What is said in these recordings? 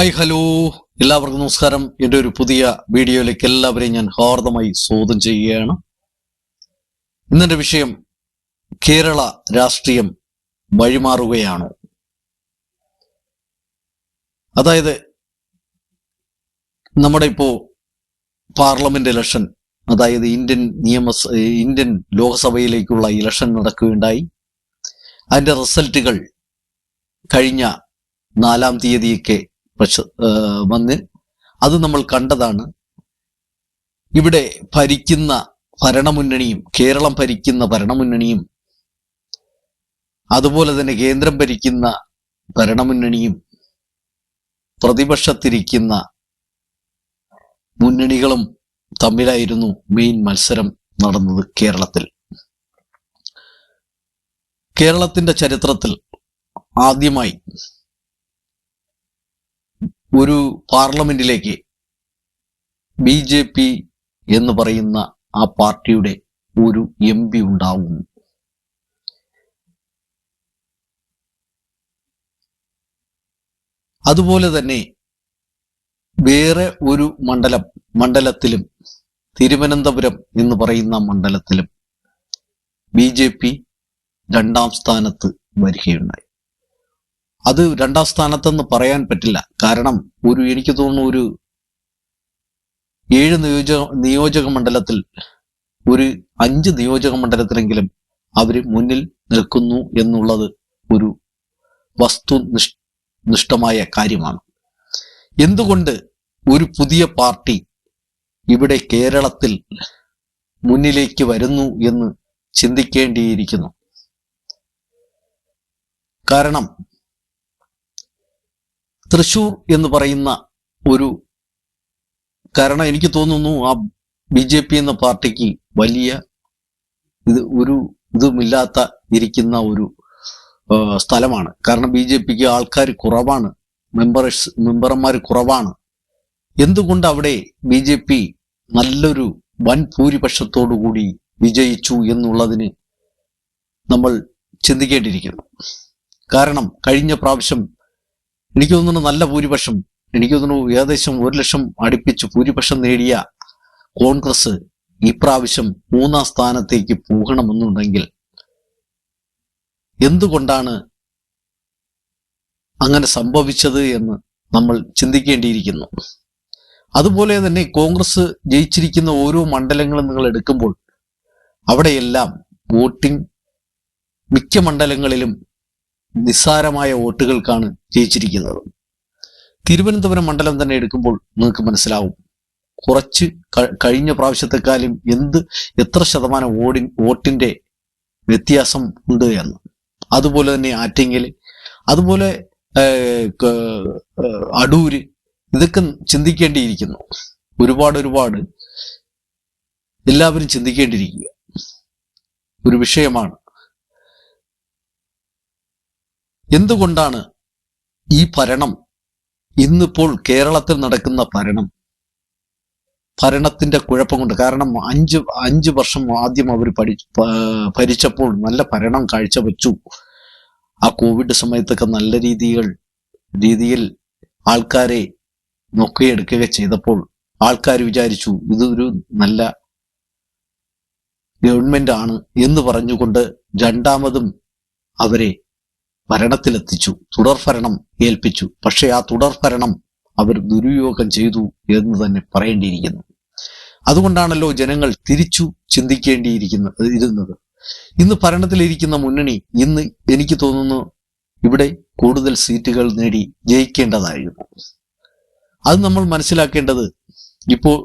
Hi hello എല്ലാവർക്കും നമസ്കാരം. എന്റെ ഒരു പുതിയ വീഡിയോയിലേക്ക് എല്ലാവരെയും ഞാൻ ഹാർദമായി സ്വാഗതം ചെയ്യുകയാണ്. ഇന്നെന്റെ വിഷയം കേരള രാഷ്ട്രീയം വഴിമാറുകയാണോ. അതായത് നമ്മുടെ ഇപ്പോ പാർലമെന്റ് ഇലക്ഷൻ അതായത് ഇന്ത്യൻ നിയമസ ഇന്ത്യൻ ലോക്സഭയിലേക്കുള്ള ഇലക്ഷൻ നടക്കുകയുണ്ടായി. അതിന്റെ റിസൾട്ടുകൾ കഴിഞ്ഞ നാലാം തീയതിയൊക്കെ ഏഹ് വന്ന് അത് നമ്മൾ കണ്ടതാണ്. ഇവിടെ ഭരിക്കുന്ന ഭരണമുന്നണിയും കേരളം ഭരിക്കുന്ന ഭരണമുന്നണിയും അതുപോലെ തന്നെ കേന്ദ്രം ഭരിക്കുന്ന ഭരണമുന്നണിയും പ്രതിപക്ഷത്തിരിക്കുന്ന മുന്നണികളും തമ്മിലായിരുന്നു മെയിൻ മത്സരം നടന്നത് കേരളത്തിൽ. കേരളത്തിന്റെ ചരിത്രത്തിൽ ആദ്യമായി ഒരു പാർലമെന്റിലേക്ക് ബി ജെ പി എന്ന് പറയുന്ന ആ പാർട്ടിയുടെ ഒരു എം പി ഉണ്ടാവും അതുപോലെ തന്നെ വേറെ ഒരു മണ്ഡലം മണ്ഡലത്തിലും തിരുവനന്തപുരം എന്ന് പറയുന്ന മണ്ഡലത്തിലും ബി ജെ പി രണ്ടാം സ്ഥാനത്ത് വരികയുണ്ടായി. അത് രണ്ടാം സ്ഥാനത്തെന്ന് പറയാൻ പറ്റില്ല. കാരണം ഒരു എനിക്ക് തോന്നുന്നു ഒരു ഏഴ് നിയോജക നിയോജക മണ്ഡലത്തിൽ ഒരു അഞ്ച് നിയോജക മണ്ഡലത്തിലെങ്കിലും അവർ മുന്നിൽ നിൽക്കുന്നു എന്നുള്ളത് ഒരു വസ്തു നിഷ്ഠമായ കാര്യമാണ്. എന്തുകൊണ്ട് ഒരു പുതിയ പാർട്ടി ഇവിടെ കേരളത്തിൽ മുന്നിലേക്ക് വരുന്നു എന്ന് ചിന്തിക്കേണ്ടിയിരിക്കുന്നു? കാരണം തൃശൂർ എന്ന് പറയുന്ന ഒരു കാരണം എനിക്ക് തോന്നുന്നു ആ ബി ജെ പി എന്ന പാർട്ടിക്ക് വലിയ ഇത് ഒരു ഇതുമില്ലാത്ത ഇരിക്കുന്ന ഒരു സ്ഥലമാണ്. കാരണം ബി ജെ പിക്ക് ആൾക്കാർ കുറവാണ്. മെമ്പേഴ്സ് മെമ്പർമാർ കുറവാണ്. എന്തുകൊണ്ട് അവിടെ ബി ജെ പി നല്ലൊരു വൻ കൂടി വിജയിച്ചു എന്നുള്ളതിന് നമ്മൾ ചിന്തിക്കേണ്ടിയിരിക്കുന്നു? കാരണം കഴിഞ്ഞ പ്രാവശ്യം എനിക്ക് തോന്നുന്നു നല്ല ഭൂരിപക്ഷം എനിക്ക് തോന്നുന്നു ഏകദേശം ഒരു ലക്ഷം അടുപ്പിച്ച് ഭൂരിപക്ഷം നേടിയ കോൺഗ്രസ് ഈ പ്രാവശ്യം മൂന്നാം സ്ഥാനത്തേക്ക് പോകണമെന്നുണ്ടെങ്കിൽ എന്തുകൊണ്ടാണ് അങ്ങനെ സംഭവിച്ചത് എന്ന് നമ്മൾ ചിന്തിക്കേണ്ടിയിരിക്കുന്നു. അതുപോലെ തന്നെ കോൺഗ്രസ് ജയിച്ചിരിക്കുന്ന ഓരോ മണ്ഡലങ്ങളും നിങ്ങൾ എടുക്കുമ്പോൾ അവിടെയെല്ലാം വോട്ടിംഗ് മിക്ക മണ്ഡലങ്ങളിലും നിസ്സാരമായ വോട്ടുകൾക്കാണ് ജയിച്ചിരിക്കുന്നത്. തിരുവനന്തപുരം മണ്ഡലം തന്നെ എടുക്കുമ്പോൾ നിങ്ങൾക്ക് മനസ്സിലാവും. കുറച്ച് കഴിഞ്ഞ പ്രാവശ്യത്തെക്കാളും എന്ത് എത്ര ശതമാനം വോടി വോട്ടിന്റെ വ്യത്യാസം ഉണ്ട് എന്ന്. അതുപോലെ തന്നെ ആറ്റിങ്ങൽ അതുപോലെ അടൂര് ഇതൊക്കെ ചിന്തിക്കേണ്ടിയിരിക്കുന്നു. ഒരുപാട് ഒരുപാട് എല്ലാവരും ചിന്തിക്കേണ്ടിയിരിക്കുക. ഒരു വിഷയമാണ്. എന്തുകൊണ്ടാണ് ഈ ഭരണം ഇന്നിപ്പോൾ കേരളത്തിൽ നടക്കുന്ന ഭരണം? ഭരണത്തിന്റെ കുഴപ്പം കൊണ്ട് കാരണം അഞ്ച് അഞ്ച് വർഷം ആദ്യം അവർ പഠി ഭരിച്ചപ്പോൾ നല്ല ഭരണം കാഴ്ചവെച്ചു. ആ കോവിഡ് സമയത്തൊക്കെ നല്ല രീതികൾ രീതിയിൽ ആൾക്കാരെ നോക്കിയെടുക്കുക ചെയ്തപ്പോൾ ആൾക്കാർ വിചാരിച്ചു ഇതൊരു നല്ല ഗവൺമെന്റ് ആണ് എന്ന് പറഞ്ഞുകൊണ്ട് രണ്ടാമതും അവരെ ഭരണത്തിലെത്തിച്ചു തുടർഭരണം ഏൽപ്പിച്ചു. പക്ഷെ ആ തുടർഭരണം അവർ ദുരുപയോഗം ചെയ്തു എന്ന് തന്നെ പറയേണ്ടിയിരിക്കുന്നു. അതുകൊണ്ടാണല്ലോ ജനങ്ങൾ തിരിച്ചു ചിന്തിക്കേണ്ടിയിരിക്കുന്നത് ഇരുന്നത്. ഇന്ന് ഭരണത്തിലിരിക്കുന്ന മുന്നണി ഇന്ന് എനിക്ക് തോന്നുന്നു ഇവിടെ കൂടുതൽ സീറ്റുകൾ നേടി ജയിക്കേണ്ടതായിരുന്നു. അത് നമ്മൾ മനസ്സിലാക്കേണ്ടത് ഇപ്പോൾ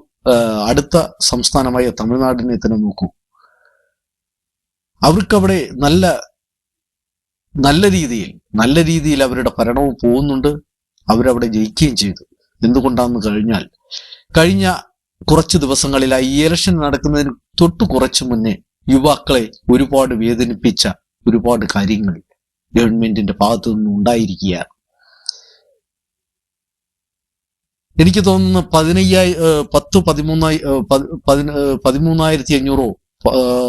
അടുത്ത സംസ്ഥാനമായ തമിഴ്നാടിനെ തന്നെ നോക്കൂ. അവർക്കവിടെ നല്ല നല്ല രീതിയിൽ നല്ല രീതിയിൽ അവരുടെ ഭരണവും പോകുന്നുണ്ട്. അവരവിടെ ജയിക്കുകയും ചെയ്തു. എന്തുകൊണ്ടാണെന്ന് കഴിഞ്ഞാൽ കഴിഞ്ഞ കുറച്ച് ദിവസങ്ങളിലായി ഈ ഇലക്ഷൻ നടക്കുന്നതിന് തൊട്ടു കുറച്ചു മുന്നേ യുവാക്കളെ ഒരുപാട് വേദനിപ്പിച്ച ഒരുപാട് കാര്യങ്ങൾ ഗവൺമെന്റിന്റെ ഭാഗത്തു നിന്നും ഉണ്ടായിരിക്കുകയാണ്. എനിക്ക് തോന്നുന്നു പതിനയ്യായി പത്ത് പതിമൂന്നായി പതിന- പതിമൂന്നായിരത്തി അഞ്ഞൂറോ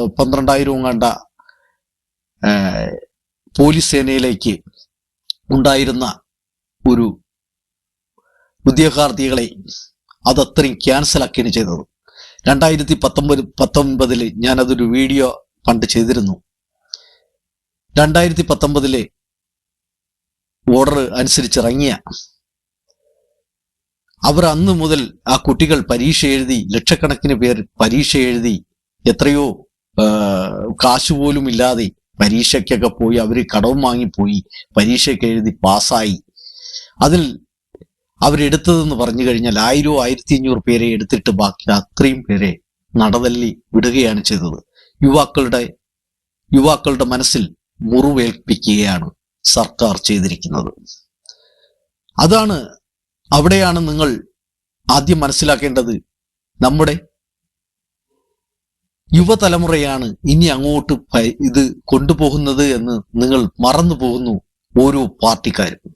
പന്ത്രണ്ടായിരവും കണ്ട പോലീസ് സേനയിലേക്ക് ഉണ്ടായിരുന്ന ഒരു ഉദ്യോഗാർത്ഥികളെ അതത്രയും ക്യാൻസലാക്കിയാണ് ചെയ്തത്. രണ്ടായിരത്തി പത്തൊമ്പത് പത്തൊമ്പതിൽ ഞാനതൊരു വീഡിയോ പണ്ട് ചെയ്തിരുന്നു. രണ്ടായിരത്തി പത്തൊമ്പതിലെ ഓർഡർ അനുസരിച്ച് അനുസരിച്ചിറങ്ങിയ അവർ അന്ന് മുതൽ ആ കുട്ടികൾ പരീക്ഷ എഴുതി ലക്ഷക്കണക്കിന് പേർ പരീക്ഷ എഴുതി എത്രയോ കാശുപോലും കാശ് പോലും ഇല്ലാതെ പരീക്ഷയ്ക്കൊക്കെ പോയി അവർ കടവും വാങ്ങിപ്പോയി പരീക്ഷയ്ക്ക് എഴുതി പാസ്സായി. അതിൽ അവരെടുത്തതെന്ന് പറഞ്ഞു കഴിഞ്ഞാൽ ആയിരവും ആയിരത്തി അഞ്ഞൂറ് പേരെ എടുത്തിട്ട് ബാക്കി അത്രയും പേരെ നടതല്ലി വിടുകയാണ് ചെയ്തത്. യുവാക്കളുടെ യുവാക്കളുടെ മനസ്സിൽ മുറിവേൽപ്പിക്കുകയാണ് സർക്കാർ ചെയ്തിരിക്കുന്നത്. അതാണ് അവിടെയാണ് നിങ്ങൾ ആദ്യം മനസ്സിലാക്കേണ്ടത്. നമ്മുടെ യുവതലമുറയാണ് ഇനി അങ്ങോട്ട് ഇത് കൊണ്ടുപോകുന്നത് എന്ന് നിങ്ങൾ മറന്നു പോകുന്നു ഓരോ പാർട്ടിക്കാരും.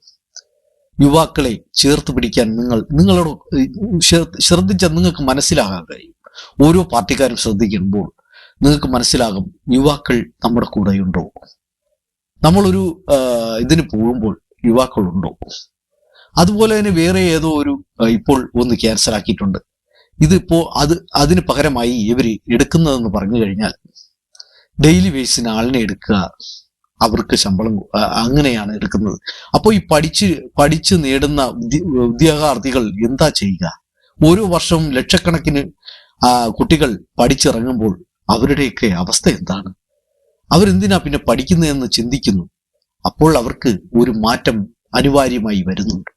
യുവാക്കളെ ചേർത്ത് പിടിക്കാൻ നിങ്ങൾ നിങ്ങളോട് ശ്ര- ശ്രദ്ധിച്ചാൽ നിങ്ങൾക്ക് മനസ്സിലാകാൻ കഴിയും. ഓരോ പാർട്ടിക്കാരും ശ്രദ്ധിക്കുമ്പോൾ നിങ്ങൾക്ക് മനസ്സിലാകും യുവാക്കൾ നമ്മുടെ കൂടെയുണ്ടോ. നമ്മളൊരു ഇതിന് പോകുമ്പോൾ യുവാക്കളുണ്ടോ. അതുപോലെ തന്നെ വേറെ ഏതോ ഒരു ഇപ്പോൾ ഒന്ന് ക്യാൻസൽ ആക്കിയിട്ടുണ്ട്. ഇതിപ്പോ അത് അതിന് പകരമായി ഇവർ എടുക്കുന്നതെന്ന് പറഞ്ഞു കഴിഞ്ഞാൽ ഡെയിലി വേസിന് ആളിനെ എടുക്കുക അവർക്ക് ശമ്പളം അങ്ങനെയാണ് എടുക്കുന്നത്. അപ്പോൾ ഈ പഠിച്ച് പഠിച്ച് നേടുന്ന ഉദ്യോഗാർത്ഥികൾ എന്താ ചെയ്യുക? ഓരോ വർഷവും ലക്ഷക്കണക്കിന് കുട്ടികൾ പഠിച്ചിറങ്ങുമ്പോൾ അവരുടെയൊക്കെ അവസ്ഥ എന്താണ്? അവരെന്തിനാ പിന്നെ പഠിക്കുന്നതെന്ന് ചിന്തിക്കുന്നു? അപ്പോൾ അവർക്ക് ഒരു മാറ്റം അനിവാര്യമായി വരുന്നുണ്ട്.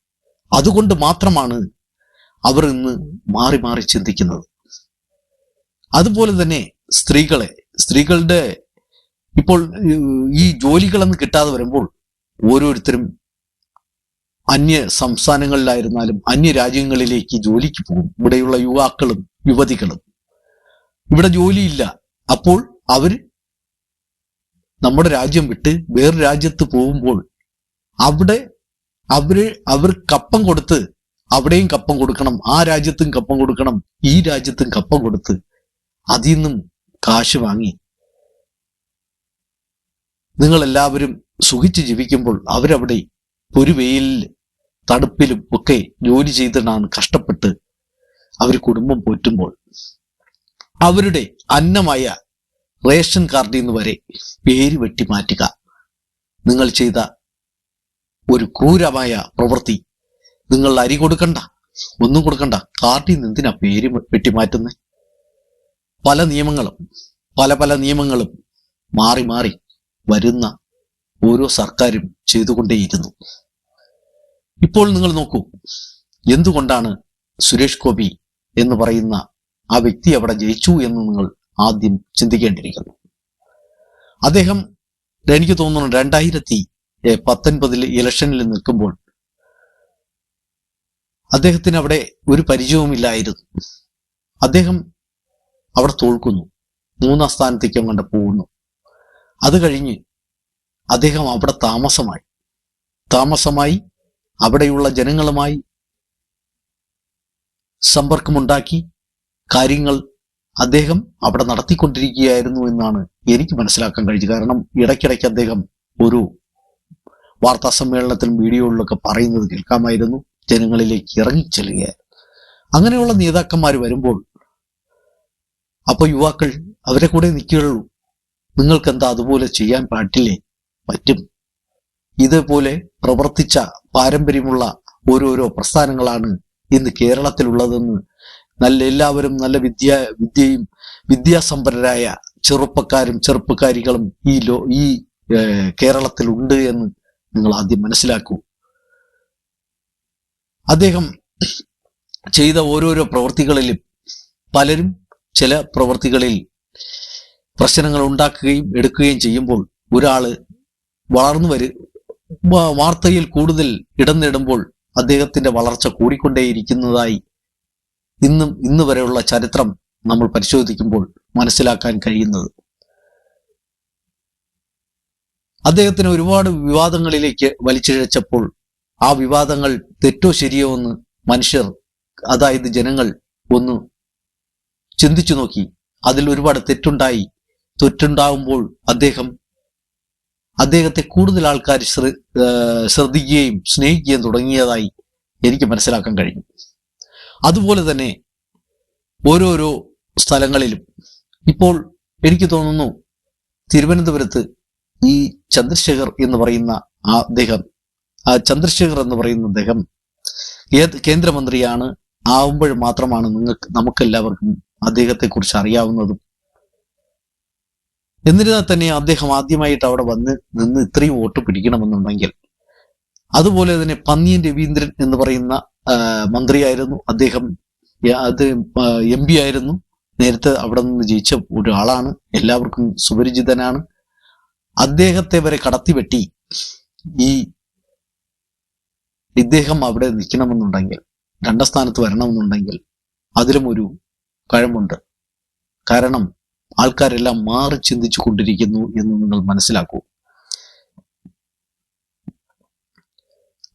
അതുകൊണ്ട് മാത്രമാണ് അവർ ഇന്ന് മാറി മാറി ചിന്തിക്കുന്നത്. അതുപോലെ തന്നെ സ്ത്രീകളെ സ്ത്രീകളുടെ ഇപ്പോൾ ഈ ജോലികളൊന്നും കിട്ടാതെ വരുമ്പോൾ ഓരോരുത്തരും അന്യ സംസ്ഥാനങ്ങളിലായിരുന്നാലും അന്യ രാജ്യങ്ങളിലേക്ക് ജോലിക്ക് പോകും. ഇവിടെയുള്ള യുവാക്കളും യുവതികളും. ഇവിടെ ജോലിയില്ല. അപ്പോൾ അവർ നമ്മുടെ രാജ്യം വിട്ട് വേറെ രാജ്യത്ത് പോകുമ്പോൾ അവിടെ അവർ അവർ കപ്പം കൊടുത്ത് അവിടെയും കപ്പം കൊടുക്കണം ആ രാജ്യത്തും കപ്പം കൊടുക്കണം ഈ രാജ്യത്തും കപ്പം കൊടുത്ത് അതിൽ നിന്നും കാശ് വാങ്ങി. നിങ്ങളെല്ലാവരും സുഖിച്ച് ജീവിക്കുമ്പോൾ അവരവിടെ ഒരു വെയിലിൽ തണുപ്പിലും ഒക്കെ ജോലി ചെയ്തിട്ടാണ് കഷ്ടപ്പെട്ട് അവർ കുടുംബം പോറ്റുമ്പോൾ അവരുടെ അന്നമായ റേഷൻ കാർഡിൽ നിന്ന് വരെ പേര് വെട്ടി മാറ്റുക നിങ്ങൾ ചെയ്ത ഒരു ക്രൂരമായ പ്രവൃത്തി നിങ്ങൾ അരി കൊടുക്കണ്ട. ഒന്നും കൊടുക്കണ്ട. കാർട്ടിൽ നിന്ന് എന്തിനാ പേര് വെട്ടിമാറ്റുന്നത് പല നിയമങ്ങളും പല പല നിയമങ്ങളും മാറി മാറി വരുന്ന ഓരോ സർക്കാരും ചെയ്തുകൊണ്ടേയിരുന്നു. ഇപ്പോൾ നിങ്ങൾ നോക്കൂ എന്തുകൊണ്ടാണ് സുരേഷ് ഗോപി എന്ന് പറയുന്ന ആ വ്യക്തി അവിടെ ജയിച്ചു എന്ന് നിങ്ങൾ ആദ്യം ചിന്തിക്കേണ്ടിയിരിക്കുന്നു? അദ്ദേഹം എനിക്ക് തോന്നുന്നു രണ്ടായിരത്തി പത്തൊൻപതിൽ ഇലക്ഷനിൽ നിൽക്കുമ്പോൾ അദ്ദേഹത്തിന് അവിടെ ഒരു പരിചയവുമില്ലായിരുന്നു. അദ്ദേഹം അവിടെ തോൽക്കുന്നു. മൂന്നാം സ്ഥാനത്തേക്ക് കണ്ട് പോകുന്നു. അത് കഴിഞ്ഞ് അദ്ദേഹം അവിടെ താമസമായി. താമസമായി അവിടെയുള്ള ജനങ്ങളുമായി സമ്പർക്കമുണ്ടാക്കി കാര്യങ്ങൾ അദ്ദേഹം അവിടെ നടത്തിക്കൊണ്ടിരിക്കുകയായിരുന്നു എന്നാണ് എനിക്ക് മനസ്സിലാക്കാൻ കഴിഞ്ഞത്. കാരണം ഇടയ്ക്കിടയ്ക്ക് അദ്ദേഹം ഒരു വാർത്താ സമ്മേളനത്തിലും വീഡിയോകളിലൊക്കെ പറയുന്നത് കേൾക്കാമായിരുന്നു. ജനങ്ങളിലേക്ക് ഇറങ്ങിച്ചെല്ലുകയായിരുന്നു. അങ്ങനെയുള്ള നേതാക്കന്മാർ വരുമ്പോൾ അപ്പൊ യുവാക്കൾ അവരെ കൂടെ നിൽക്കുകയുള്ളൂ. നിങ്ങൾക്ക് എന്താ അതുപോലെ ചെയ്യാൻ പാടില്ലേ? പറ്റും. ഇതേപോലെ പ്രവർത്തിച്ച പാരമ്പര്യമുള്ള ഓരോരോ പ്രസ്ഥാനങ്ങളാണ് ഇന്ന് കേരളത്തിലുള്ളതെന്ന് നല്ല എല്ലാവരും നല്ല വിദ്യ വിദ്യയും വിദ്യാസമ്പന്നരായ ചെറുപ്പക്കാരും ചെറുപ്പക്കാരികളും ഈ ലോ ഈ കേരളത്തിലുണ്ട് എന്ന് നിങ്ങൾ ആദ്യം മനസ്സിലാക്കൂ. അദ്ദേഹം ചെയ്ത ഓരോരോ പ്രവൃത്തികളിലും പലരും ചില പ്രവൃത്തികളിൽ പ്രശ്നങ്ങൾ ഉണ്ടാക്കുകയും എടുക്കുകയും ചെയ്യുമ്പോൾ ഒരാൾ വളർന്നു വരു വാർത്തയിൽ കൂടുതൽ ഇടം നേടുമ്പോൾ അദ്ദേഹത്തിന്റെ വളർച്ച കൂടിക്കൊണ്ടേയിരിക്കുന്നതായി ഇന്നും ഇന്ന് വരെയുള്ള ചരിത്രം നമ്മൾ പരിശോധിക്കുമ്പോൾ മനസ്സിലാക്കാൻ കഴിയുന്നത്. അദ്ദേഹത്തിന് ഒരുപാട് വിവാദങ്ങളിലേക്ക് വലിച്ചിഴച്ചപ്പോൾ ആ വിവാദങ്ങൾ തെറ്റോ ശരിയോ എന്ന് മനുഷ്യർ അതായത് ജനങ്ങൾ ഒന്ന് ചിന്തിച്ചു നോക്കി. അതിൽ ഒരുപാട് തെറ്റുണ്ടായി. തെറ്റുണ്ടാവുമ്പോൾ അദ്ദേഹം അദ്ദേഹത്തെ കൂടുതൽ ആൾക്കാർ ശ്ര- ശ്രദ്ധിക്കുകയും സ്നേഹിക്കുകയും തുടങ്ങിയതായി എനിക്ക് മനസ്സിലാക്കാൻ കഴിഞ്ഞു. അതുപോലെ തന്നെ ഓരോരോ സ്ഥലങ്ങളിലും ഇപ്പോൾ എനിക്ക് തോന്നുന്നു തിരുവനന്തപുരത്ത് ഈ ചന്ദ്രശേഖർ എന്ന് പറയുന്ന ആ അദ്ദേഹം ചന്ദ്രശേഖർ എന്ന് പറയുന്ന അദ്ദേഹം ഏത് കേന്ദ്രമന്ത്രിയാണ് ആവുമ്പോൾ മാത്രമാണ് നിങ്ങൾക്ക് നമുക്കെല്ലാവർക്കും അദ്ദേഹത്തെ കുറിച്ച് അറിയാവുന്നതും. എന്നിരുന്നാൽ തന്നെ അദ്ദേഹം ആദ്യമായിട്ട് അവിടെ വന്ന് നിന്ന് ഇത്രയും വോട്ട് പിടിക്കണമെന്നുണ്ടെങ്കിൽ അതുപോലെ തന്നെ പന്നിയൻ രവീന്ദ്രൻ എന്ന് പറയുന്ന മന്ത്രിയായിരുന്നു. അദ്ദേഹം അത് എം പി ആയിരുന്നു. നേരത്തെ അവിടെ നിന്ന് ജയിച്ച ഒരാളാണ്. എല്ലാവർക്കും സുപരിചിതനാണ്. അദ്ദേഹത്തെ വരെ കടത്തിവെട്ടി ഈ ഇദ്ദേഹം അവിടെ നിൽക്കണമെന്നുണ്ടെങ്കിൽ രണ്ടാം സ്ഥാനത്ത് വരണമെന്നുണ്ടെങ്കിൽ അതിലും ഒരു കഴമുണ്ട്. കാരണം ആൾക്കാരെല്ലാം മാറി ചിന്തിച്ചു കൊണ്ടിരിക്കുന്നു എന്ന് നിങ്ങൾ മനസ്സിലാക്കൂ.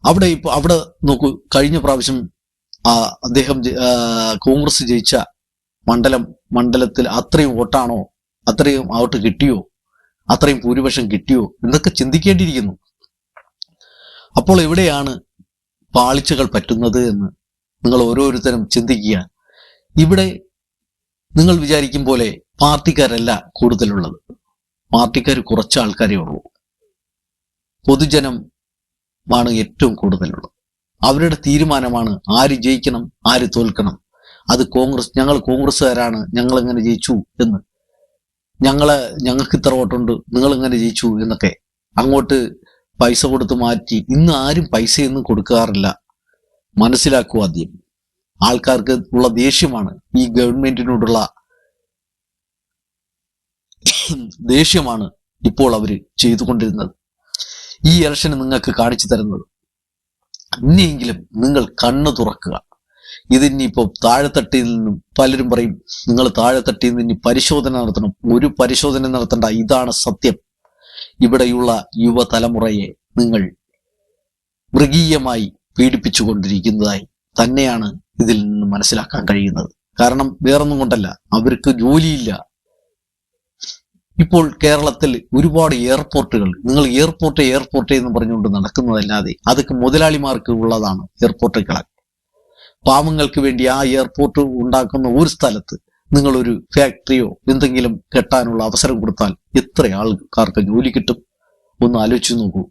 അവിടെ ഇപ്പൊ അവിടെ നോക്കൂ കഴിഞ്ഞ പ്രാവശ്യം ആ അദ്ദേഹം കോൺഗ്രസ് ജയിച്ച മണ്ഡലം മണ്ഡലത്തിൽ അത്രയും വോട്ടാണോ അത്രയും വോട്ട് കിട്ടിയോ അത്രയും ഭൂരിപക്ഷം കിട്ടിയോ എന്നൊക്കെ ചിന്തിക്കേണ്ടിയിരിക്കുന്നു. അപ്പോൾ എവിടെയാണ് പാളിച്ചകൾ പറ്റുന്നത് എന്ന് നിങ്ങൾ ഓരോരുത്തരും ചിന്തിക്കുക ഇവിടെ നിങ്ങൾ വിചാരിക്കും പോലെ പാർട്ടിക്കാരല്ല കൂടുതലുള്ളത്. പാർട്ടിക്കാർ കുറച്ച് ആൾക്കാരേ ഉള്ളൂ. പൊതുജനം ആണ് ഏറ്റവും കൂടുതലുള്ളത്. അവരുടെ തീരുമാനമാണ് ആര് ജയിക്കണം ആര് തോൽക്കണം. അത് കോൺഗ്രസ് ഞങ്ങൾ കോൺഗ്രസ്സുകാരാണ് ഞങ്ങൾ എങ്ങനെ ജയിച്ചു എന്ന്. ഞങ്ങൾ ഞങ്ങൾക്ക് ഇത്ര വോട്ടുണ്ട് നിങ്ങൾ എങ്ങനെ ജയിച്ചു എന്നൊക്കെ അങ്ങോട്ട് പൈസ കൊടുത്ത് മാറ്റി. ഇന്ന് ആരും പൈസയൊന്നും കൊടുക്കാറില്ല. മനസ്സിലാക്കുക ആദ്യം. ആൾക്കാർക്ക് ഉള്ള ദേഷ്യമാണ്. ഈ ഗവൺമെന്റിനോടുള്ള ദേഷ്യമാണ് ഇപ്പോൾ അവർ ചെയ്തുകൊണ്ടിരുന്നത്. ഈ ഇലക്ഷന് നിങ്ങൾക്ക് കാണിച്ചു തരുന്നത്. ഇനിയെങ്കിലും നിങ്ങൾ കണ്ണു തുറക്കുക. ഇതിനിപ്പോ താഴെത്തട്ടിൽ നിന്നും പലരും പറയും നിങ്ങൾ താഴെത്തട്ടിൽ നിന്ന് പരിശോധന നടത്തണം. ഒരു പരിശോധന നടത്തണ്ട. ഇതാണ് സത്യം. ഇവിടെയുള്ള യുവതലമുറയെ നിങ്ങൾ മൃഗീയമായി പീഡിപ്പിച്ചുകൊണ്ടിരിക്കുന്നതായി തന്നെയാണ് ഇതിൽ നിന്ന് മനസ്സിലാക്കാൻ കഴിയുന്നത്. കാരണം വേറൊന്നും കൊണ്ടല്ല അവർക്ക് ജോലിയില്ല. ഇപ്പോൾ കേരളത്തിൽ ഒരുപാട് എയർപോർട്ടുകൾ നിങ്ങൾ എയർപോർട്ട് എയർപോർട്ട് എന്ന് പറഞ്ഞുകൊണ്ട് നടക്കുന്നതല്ലാതെ അതൊക്കെ മുതലാളിമാർക്ക് ഉള്ളതാണ് എയർപോർട്ടുകൾ പാവങ്ങൾക്ക് വേണ്ടി ആ എയർപോർട്ട് ഉണ്ടാക്കുന്ന ഒരു സ്ഥലത്ത് നിങ്ങൾ ഒരു ഫാക്ടറിയോ എന്തെങ്കിലും കെട്ടാനുള്ള അവസരം കൊടുത്താൽ എത്ര ആൾക്കാർക്ക് ജോലി കിട്ടും? ഒന്ന് ആലോചിച്ച് നോക്കൂ.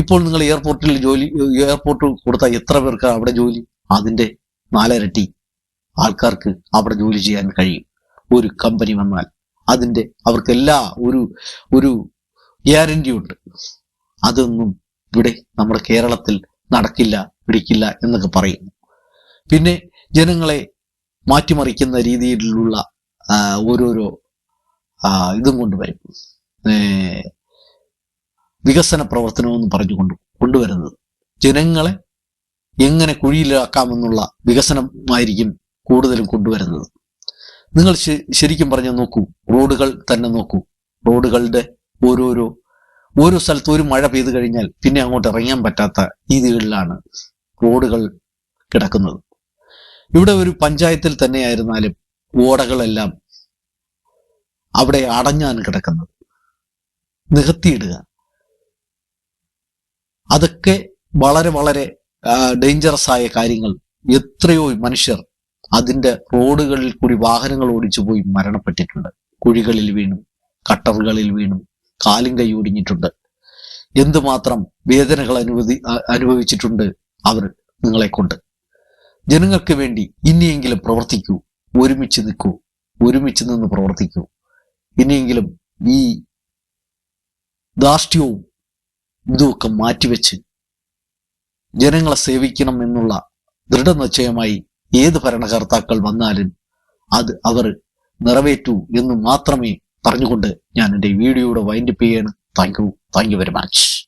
ഇപ്പോൾ നിങ്ങൾ എയർപോർട്ടിൽ ജോലി എയർപോർട്ട് കൊടുത്താൽ എത്ര പേർക്ക് അവിടെ ജോലി? അതിന്റെ നാലരട്ടി ആൾക്കാർക്ക് അവിടെ ജോലി ചെയ്യാൻ കഴിയും. ഒരു കമ്പനി വന്നാൽ അതിന്റെ അവർക്കെല്ലാ ഒരു ഒരു ഗ്യാരണ്ടി ഉണ്ട്. അതൊന്നും ഇവിടെ നമ്മുടെ കേരളത്തിൽ നടക്കില്ല പിടിക്കില്ല എന്നൊക്കെ പറയുന്നു പിന്നെ ജനങ്ങളെ മാറ്റിമറിക്കുന്ന രീതിയിലുള്ള ഓരോരോ ഇതും കൊണ്ടുവരും വികസന പ്രവർത്തനമെന്ന് പറഞ്ഞുകൊണ്ട് കൊണ്ടുവരുന്നത്. ജനങ്ങളെ എങ്ങനെ കുഴിയിലാക്കാമെന്നുള്ള വികസനമായിരിക്കും കൂടുതലും കൊണ്ടുവരുന്നത്. നിങ്ങൾ ശരിക്കും പറഞ്ഞാൽ നോക്കൂ റോഡുകൾ തന്നെ നോക്കൂ. റോഡുകളുടെ ഓരോരോ ഓരോ സ്ഥലത്ത് ഒരു മഴ പെയ്തു കഴിഞ്ഞാൽ പിന്നെ അങ്ങോട്ട് ഇറങ്ങാൻ പറ്റാത്ത രീതികളിലാണ് റോഡുകൾ കിടക്കുന്നത്. ഇവിടെ ഒരു പഞ്ചായത്തിൽ തന്നെയായിരുന്നാലും ഓടകളെല്ലാം അവിടെ അടഞ്ഞാണ് കിടക്കുന്നത്. നികത്തിയിടുക. അതൊക്കെ വളരെ വളരെ ഡേഞ്ചറസ് ആയ കാര്യങ്ങൾ. എത്രയോ മനുഷ്യർ അതിന്റെ റോഡുകളിൽ കൂടി വാഹനങ്ങൾ ഓടിച്ചു പോയി മരണപ്പെട്ടിട്ടുണ്ട്. കുഴികളിൽ വീണും കട്ടറുകളിൽ വീണും കാലും കൈ ഒടിഞ്ഞിട്ടുണ്ട്. എന്തുമാത്രം വേദനകൾ അനുവദി അനുഭവിച്ചിട്ടുണ്ട് അവർ നിങ്ങളെ കൊണ്ട്. ജനങ്ങൾക്ക് വേണ്ടി ഇനിയെങ്കിലും പ്രവർത്തിക്കൂ. ഒരുമിച്ച് നിൽക്കൂ. ഒരുമിച്ച് നിന്ന് പ്രവർത്തിക്കൂ. ഇനിയെങ്കിലും ഈ ധാർഷ്ട്യവും ഇതുമൊക്കെ മാറ്റിവെച്ച് ജനങ്ങളെ സേവിക്കണം എന്നുള്ള ദൃഢനിശ്ചയമായി ഏത് ഭരണകർത്താക്കൾ വന്നാലും അത് അവർ നിറവേറ്റൂ എന്ന് മാത്രമേ പറഞ്ഞുകൊണ്ട് ഞാൻ എന്റെ വീഡിയോയുടെ വൈൻഡപ്പ് ചെയ്യാണ്. Thank you thank you very much